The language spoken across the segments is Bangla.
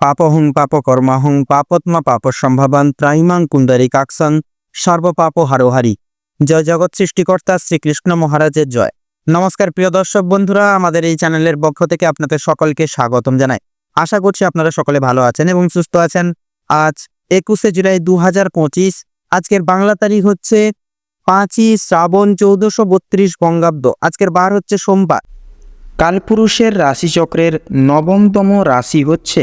পাপহং পাপ কর্মাহং পাপত্মা পাপ সম্ভাবান ত্রাইমাং কুন্দারি কাকসান সর্বপাপ হারোহারি জয় জগৎ সৃষ্টিকর্তা শ্রীকৃষ্ণ মহারাজের জয়। নমস্কার প্রিয় দর্শক বন্ধুরা, আমাদের এই চ্যানেলের পক্ষ থেকে আপনাদের সকলকে স্বাগতম জানাই। আশা করছি আপনারা সকলে ভালো আছেন এবং সুস্থ আছেন। আজ একুশে জুলাই দু হাজার পঁচিশ, আজকের বাংলা তারিখ হচ্ছে পাঁচই শ্রাবণ চৌদ্দশো বত্রিশ বঙ্গাব্দ। আজকের বার হচ্ছে সোমবার। কালপুরুষের রাশিচক্রের নবমতম রাশি হচ্ছে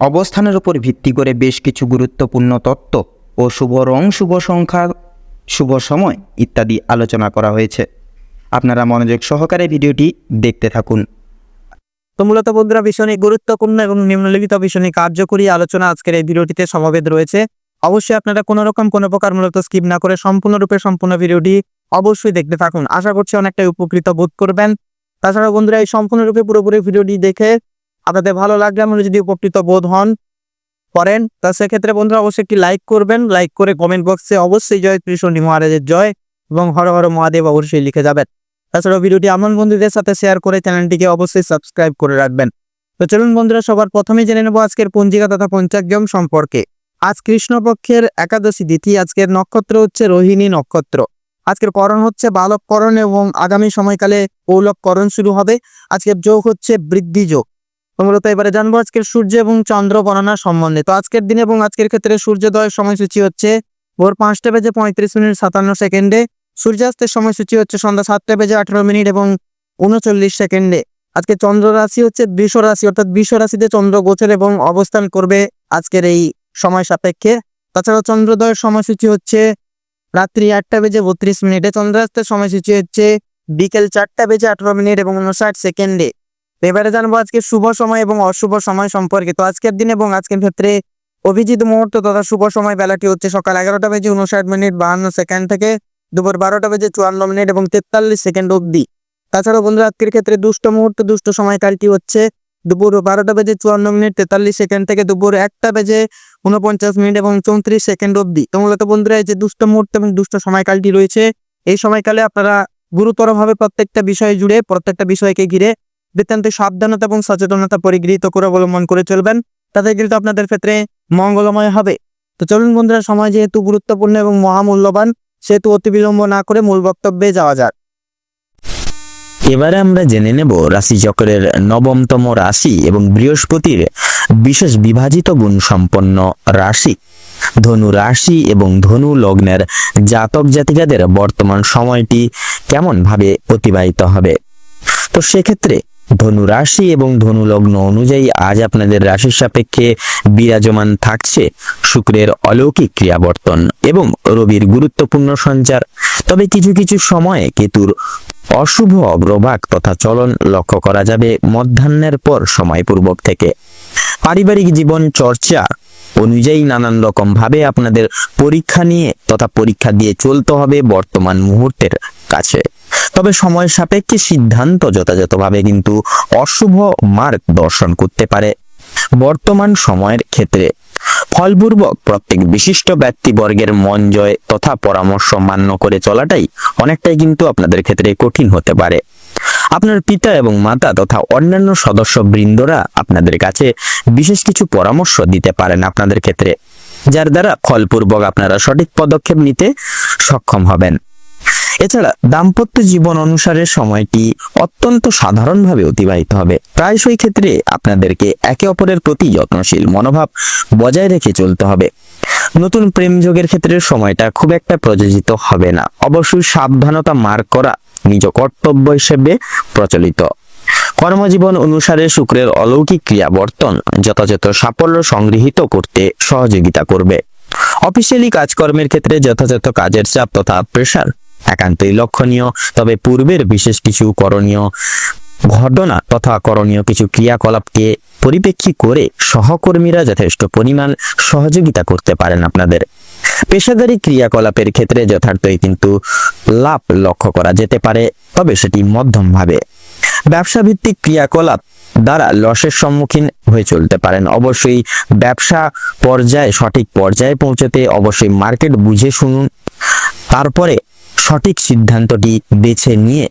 অবস্থানের উপর ভিত্তি করে বেশ কিছু গুরুত্বপূর্ণ তত্ত্ব ও শুভ রং, শুভ সংখ্যা, শুভ সময় ইত্যাদি আলোচনা করা হয়েছে। আপনারা মনোযোগ সহকারে ভিডিওটি দেখতে থাকুন। তো মূলত বন্ধুরা ভীষণই গুরুত্বপূর্ণ এবং নিম্নলিখিত ভীষণই কার্যকরী আলোচনা আজকের এই ভিডিওটিতে সমাবেত রয়েছে। অবশ্যই আপনারা কোনো রকম, কোনো প্রকার মূলত স্কিপ না করে সম্পূর্ণরূপে সম্পূর্ণ ভিডিওটি অবশ্যই দেখতে থাকুন। আশা করছি অনেকটাই উপকৃত বোধ করবেন। তাছাড়া বন্ধুরা, এই সম্পূর্ণরূপে পুরোপুরি ভিডিওটি দেখে আপনাদের ভালো লাগলে আমরা যদি উপকৃত বোধ হন, করেন। তা সেক্ষেত্রে বন্ধুরা অবশ্যই একটি লাইক করবেন। লাইক করে কমেন্ট বক্সে অবশ্যই জয় কৃষ্ণ মহারাজের জয় এবং হর হর মহাদেব অবশ্যই লিখে যাবেন। তাছাড়াও ভিডিওটি আমার বন্ধুদের সাথে শেয়ার করে চ্যানেলটিকে অবশ্যই সাবস্ক্রাইব করে রাখবেন। তো চলুন বন্ধুরা, সবার প্রথমে জেনে নেব আজকের পঞ্জিকা তথা পঞ্চাগ্যম সম্পর্কে। আজ কৃষ্ণপক্ষের একাদশী তিথি, আজকের নক্ষত্র হচ্ছে রোহিণী নক্ষত্র। আজকের করণ হচ্ছে বালককরণ এবং আগামী সময়কালে পৌলককরণ শুরু হবে। আজকের যোগ হচ্ছে বৃদ্ধি যোগ। মূলত এবারে জানব আজকের সূর্য এবং চন্দ্র গণনা সম্বন্ধে। তো আজকের দিন এবং আজকের ক্ষেত্রে সূর্যোদয়ের সময়সূচি হচ্ছে ভোর পাঁচটা বেজে পঁয়ত্রিশ মিনিট সাতান্ন সেকেন্ডে, সূর্যাস্তের সময়সূচি হচ্ছে সন্ধ্যা সাতটা বেজে আঠারো মিনিট এবং উনচল্লিশ সেকেন্ডে। আজকে চন্দ্র রাশি হচ্ছে বৃষ রাশি, অর্থাৎ বৃষ রাশিতে চন্দ্র গোচর এবং অবস্থান করবে আজকের এই সময় সাপেক্ষে। তাছাড়া চন্দ্রোদয়ের সময়সূচি হচ্ছে রাত্রি আটটা বেজে বত্রিশ মিনিটে। চন্দ্রাস্তের সময়সূচি হচ্ছে বিকেল চারটা বেজে আঠারো মিনিট এবং উনষাট সেকেন্ডে। এবারে জানব আজকে শুভ সময় এবং অশুভ সময় সম্পর্কে। তো আজকের দিন এবং আজকের ক্ষেত্রে অভিজিৎ মুহূর্ত তথা শুভ সময় বেলাটি হচ্ছে সকাল এগারোটা বেজে উনষাট মিনিট বাহান্ন সেকেন্ড থেকে দুপুর বারোটা বেজে চুয়ান্ন মিনিট এবং তেতাল্লিশ সেকেন্ড অবধি। তাছাড়াও বন্ধুরা, আজকের ক্ষেত্রে দুষ্ট মুহূর্ত, দুষ্ট সময়কালটি হচ্ছে দুপুর বারোটা বেজে চুয়ান্ন মিনিট, তেতাল্লিশ সেকেন্ড থেকে দুপুর একটা বেজে উনপঞ্চাশ মিনিট এবং চৌত্রিশ সেকেন্ড অবধি। তো মূলত বন্ধুরা, এই যে দুষ্ট মুহূর্ত এবং দুষ্ট সময়কালটি রয়েছে, এই সময়কালে আপনারা গুরুতরভাবে প্রত্যেকটা বিষয় জুড়ে, প্রত্যেকটা বিষয়কে ঘিরে নিতান্ত সাবধানতা এবং সচেতনতা পরিগৃহীত করে অবলম্বন করে চলবেন। তাতে কিন্তু আপনাদের ক্ষেত্রে মঙ্গলময় হবে। তো চলুন বন্ধুরা, সময় যেহেতু গুরুত্বপূর্ণ এবং মহামূল্যবান, সেহেতু অতি বিলম্ব না করে মূল বক্তব্যে যাওয়া যাক। এবারে আমরা জেনে নেব রাশিচক্রের নবমতম রাশি এবং বৃহস্পতির বিশেষ বিভাজিত গুণ সম্পন্ন রাশি। ধনু রাশি এবং ধনু লগ্নের জাতক জাতিকাদের বর্তমান সময়টি কেমন ভাবে অতিবাহিত হবে? তো সেক্ষেত্রে ধনু রাশি এবং ধনু লগ্ন অনুযায়ী আজ আপনাদের রাশির সাপেক্ষে বিরাজমান থাকছে শুক্রের অলৌকিক ক্রিয়াবর্তন এবং রবির গুরুত্বপূর্ণ সঞ্চার। তবে কিছু কিছু সময়ে কেতুর অশুভ অগ্রভাগ তথা চলন লক্ষ্য করা যাবে মধ্যাহ্নের পর সময়পূর্বক থেকে। পারিবারিক জীবন চর্চা অনুযায়ী নানান রকম ভাবে আপনাদের পরীক্ষা নিয়ে তথা পরীক্ষা দিয়ে চলতে হবে বর্তমান মুহূর্তের। কাছে। তবে সময় সাপেক্ষে সিদ্ধান্ত যথাযথভাবে কিন্তু অশুভ মার্গ দর্শন করতে পারে বর্তমান সময়ের ক্ষেত্রে। ফলপূর্বক প্রত্যেক বিশিষ্ট ব্যক্তিবর্গের মন জয় তথা পরামর্শ মান্য করে চলাটাই অনেকটাই কিন্তু আপনাদের ক্ষেত্রে কঠিন হতে পারে। আপনার পিতা এবং মাতা তথা অন্যান্য সদস্য বৃন্দরা আপনাদের কাছে বিশেষ কিছু পরামর্শ দিতে পারেন আপনাদের ক্ষেত্রে, যার দ্বারা ফলপূর্বক আপনারা সঠিক পদক্ষেপ নিতে সক্ষম হবেন। এছাড়া দাম্পত্য জীবন অনুসারে সময়টি অত্যন্ত সাধারণভাবে অতিবাহিত হবে। প্রায়শই ক্ষেত্রে আপনাদেরকে একে অপরের প্রতি যত্নশীল মনোভাব বজায় রেখে চলতে হবে। নতুন প্রেম যোগের ক্ষেত্রে সময়টা খুব একটা প্রযোজিত হবে না। অবশ্যই সাবধানতা মার্ক করা নিজ কর্তব্য হিসেবে প্রচলিত। কর্মজীবন অনুসারে শুক্রের অলৌকিক ক্রিয়াবর্তন যথাযথ সাফল্য সংগৃহীত করতে সহযোগিতা করবে। অফিসিয়ালি কাজকর্মের ক্ষেত্রে যথাযথ কাজের চাপ তথা প্রেশার একান্তই লক্ষণীয়। তবে পূর্বের বিশেষ কিছু করণীয় ঘটনা তথা করণীয় কিছু ক্রিয়াকলাপকে পরিপ্রেক্ষী করে সহকর্মীরা যথেষ্ট পরিমাণ সহযোগিতা করতে পারেন আপনাদের। পেশাদারি ক্রিয়াকলাপের ক্ষেত্রে যথার্থই কিন্তু লাভ লক্ষ্য করা যেতে পারে, তবে সেটি মধ্যমভাবে। ব্যবসা ভিত্তিক ক্রিয়াকলাপ দ্বারা লসের সম্মুখীন হয়ে চলতে পারেন। অবশ্যই ব্যবসা পর্যায়ে সঠিক পর্যায়ে পৌঁছতে অবশ্যই মার্কেট বুঝে শুনুন। তারপরে সঠিক সিদ্ধান্তটি বেছে নিয়ে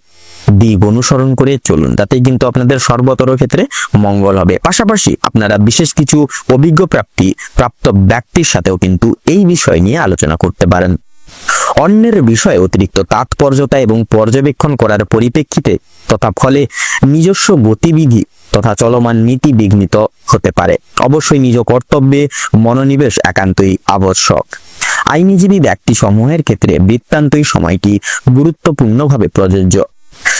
দিক অনুসরণ করে চলুন। তাতে কিন্তু আপনাদের সর্বতর ক্ষেত্রে মঙ্গল হবে। পাশাপাশি আপনারা বিশেষ কিছু অভিজ্ঞ প্রাপ্তি, প্রাপ্ত ব্যক্তির সাথেও কিন্তু এই বিষয় নিয়ে আলোচনা করতে পারেন। অন্যের বিষয়ে অতিরিক্ত তাৎপর্যতা এবং পর্যবেক্ষণ করার পরিপ্রেক্ষিতে তথা ফলে নিজস্ব গতিবিধি তথা চলমান নীতি বিঘ্নিত হতে পারে। অবশ্যই নিজ কর্তব্যে মনোনিবেশ একান্তই আবশ্যক। আইনজীবী ব্যক্তি সমূহের ক্ষেত্রে বৃত্তান্তই সময়টি গুরুত্বপূর্ণভাবে প্রযোজ্য।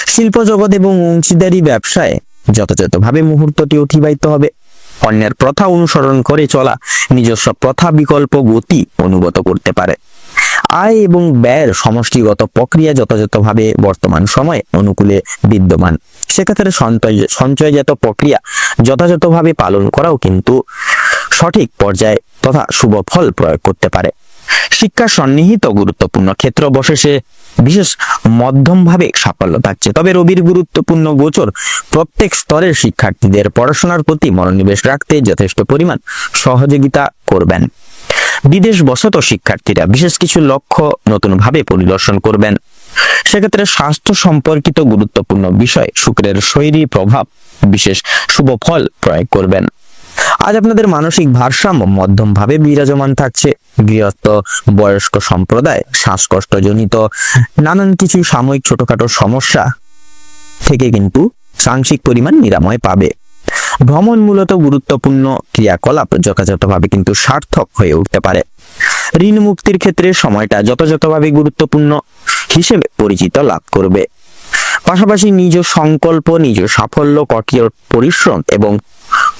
শিল্প জগৎ এবং অংশীদারি ব্যবসায় যথাযথভাবে মুহূর্তটি অতিবাহিত হবে। অন্যের প্রথা অনুসরণ করে চলা নিজস্ব প্রথা বিকল্প গতি অনুগত করতে পারে। আয় এবং ব্যয়ের সমষ্টিগত প্রক্রিয়া যথাযথভাবে বর্তমান সময়ে অনুকূলে বিদ্যমান। সেক্ষেত্রে সঞ্চয়, সঞ্চয়জাত প্রক্রিয়া যথাযথভাবে পালন করাও কিন্তু সঠিক পর্যায়ে তথা শুভ ফল প্রয়োগ করতে পারে। শিক্ষা সন্নিহিত গুরুত্বপূর্ণ ক্ষেত্র বশেষে বিশেষ মধ্যমভাবে সাফল্য থাকছে। তবে রবির গুরুত্বপূর্ণ গোচর প্রত্যেক স্তরের শিক্ষার্থীদের পড়াশোনার প্রতি মনোনিবেশ রাখতে যথেষ্ট পরিমাণ সহযোগিতা করবেন। বিদেশ বসত শিক্ষার্থীরা বিশেষ কিছু লক্ষ্য নতুনভাবে পরিদর্শন করবেন। সেক্ষেত্রে স্বাস্থ্য সম্পর্কিত গুরুত্বপূর্ণ বিষয় শুক্রের শৈরী প্রভাব বিশেষ শুভ ফল প্রয়োগ করবেন। আজ আপনাদের মানসিক ভারসাম্য মধ্যমভাবে বিরাজমান থাকছে। গৃহস্থ, বয়স্ক সম্প্রদায় শ্বাসকষ্টজনিত, নানান কিছু সাময়িক ছোটখাটো সমস্যা থেকে কিন্তু সাংশিক পরিমাণ নিরাময় পাবে। ভ্রমণ মূলত গুরুত্বপূর্ণ ক্রিয়াকলাপ, যথাযথভাবে কিন্তু সার্থক হয়ে উঠতে পারে। ঋণ মুক্তির ক্ষেত্রে সময়টা যথাযথভাবে গুরুত্বপূর্ণ হিসেবে পরিচিত লাভ করবে। পাশাপাশি নিজ সংকল্প, নিজ সাফল্য, কঠোর পরিশ্রম এবং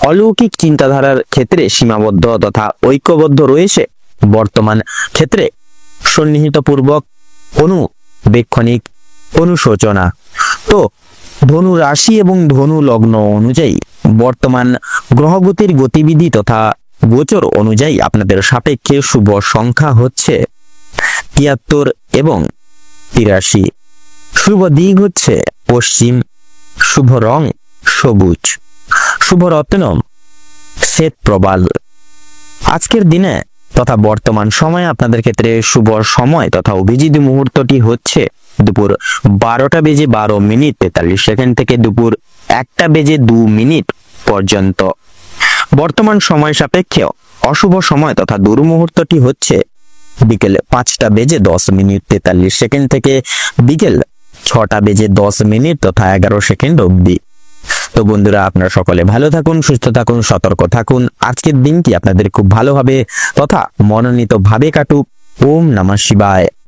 অলৌকিক চিন্তাধারার ক্ষেত্রে সীমাবদ্ধ তথা ঐক্যবদ্ধ রয়েছে বর্তমান ক্ষেত্রে। সন্নিহিতপূর্বক অনুবেক্ষণিক অনুশোচনা। তো, ধনু রাশি এবং ধনু লগ্ন অনুযায়ী বর্তমান গ্রহগতির গতিবিধি তথা গোচর অনুযায়ী আপনাদের সাপেক্ষে শুভ সংখ্যা হচ্ছে তিয়াত্তর এবং তিরাশি। শুভ দিক হচ্ছে পশ্চিম, শুভ রং সবুজ। শুভ রত্ন শ্বেত প্রবাল। আজকের দিনে তথা বর্তমান সময়ে আপনাদের ক্ষেত্রে শুভ সময় তথা অভিজিৎ মুহূর্তটি হচ্ছে দুপুর বারোটা বেজে বারো মিনিট তেতাল্লিশ সেকেন্ড থেকে দুপুর একটা বেজে দু মিনিট পর্যন্ত। বর্তমান সময় সাপেক্ষে অশুভ সময় তথা দুর্মুহূর্তটি হচ্ছে বিকেল পাঁচটা বেজে দশ মিনিট তেতাল্লিশ সেকেন্ড থেকে বিকেল ছটা বেজে দশ মিনিট তথা এগারো সেকেন্ড অবধি। তো বন্ধুরা, আপনারা সকলে ভালো থাকুন, সুস্থ থাকুন, সতর্ক থাকুন। আজকের দিনটি আপনাদের খুব ভালোভাবে তথা মনোনীত ভাবে কাটুক। ওম নমঃ শিবায়।